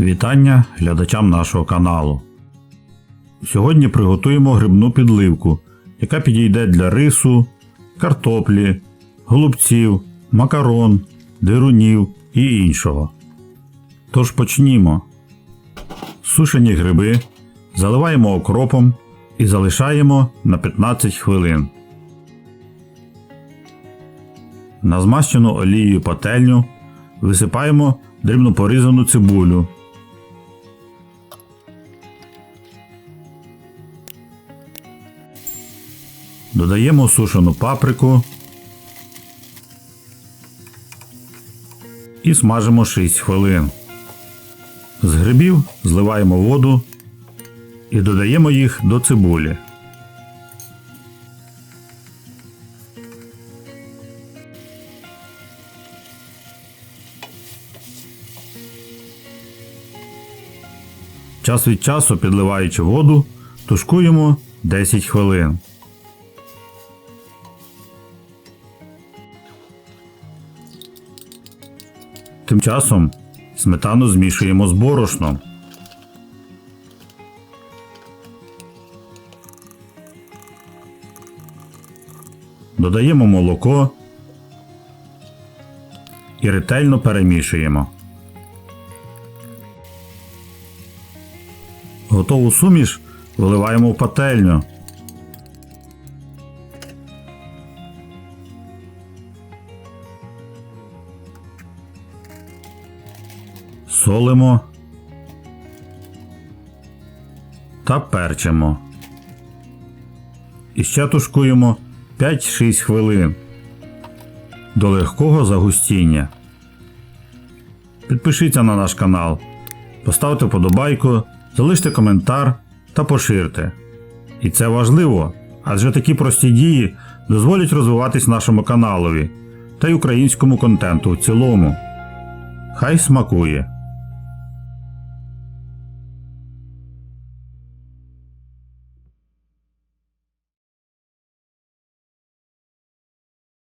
Вітання глядачам нашого каналу. Сьогодні приготуємо грибну підливку, яка підійде для рису, картоплі, голубців, макарон, дирунів і іншого. Тож почнімо. Сушені гриби заливаємо окропом і залишаємо на 15 хвилин. На змащену олією пательню висипаємо дрібно порізану цибулю. Додаємо сушену паприку і смажимо 6 хвилин. З грибів зливаємо воду і додаємо їх до цибулі. Час від часу, підливаючи воду, тушкуємо 10 хвилин. Тим часом сметану змішуємо з борошном. Додаємо молоко і ретельно перемішуємо. Готову суміш виливаємо в пательню. Солимо та перчимо. І ще тушкуємо 5-6 хвилин до легкого загустіння. Підпишіться на наш канал, поставте вподобайку, залиште коментар та поширте. І це важливо, адже такі прості дії дозволять розвиватись нашому каналові та й українському контенту в цілому. Хай смакує!